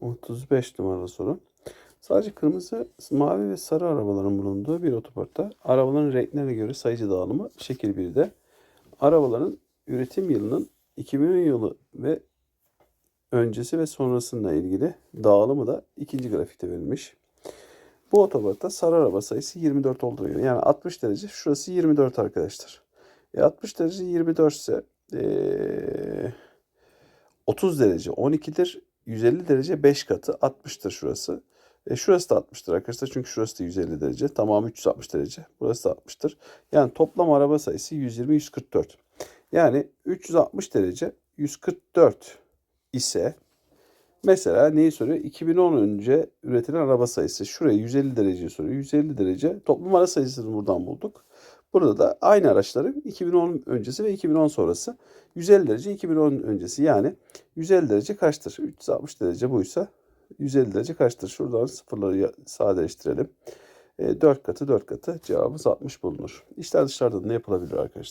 35 numaralı soru. Sadece kırmızı, mavi ve sarı arabaların bulunduğu bir otoparkta arabaların renklerine göre sayıcı dağılımı şekil 1'de. Arabaların üretim yılının 2010 yılı ve öncesi ve sonrasında ilgili dağılımı da ikinci grafikte verilmiş. Bu otoparkta sarı araba sayısı 24 olduğuna göre yani 60 derece şurası 24 arkadaşlar. E 60 derece 24 ise eee 30 derece 12'dir. 150 derece 5 katı 60'tır şurası. E şurası da 60'tır arkadaşlar çünkü şurası da 150 derece. Tamamı 360 derece. Burası da 60'tır. Yani toplam araba sayısı 120 144. Yani 360 derece 144 ise mesela neyi soruyor? 2010 önce üretilen araba sayısı. Şuraya 150 derece soruyor. 150 derece toplam araba sayısını buradan bulduk. Burada da aynı araçların 2010 öncesi ve 2010 sonrası 150 derece 2010 öncesi yani 150 derece kaçtır? 360 derece buysa 150 derece kaçtır? Şuradan sıfırları sadeleştirelim. E, 4 katı 4 katı cevabımız 60 bulunur. İşler dışlardan da yapılabilir arkadaşlar.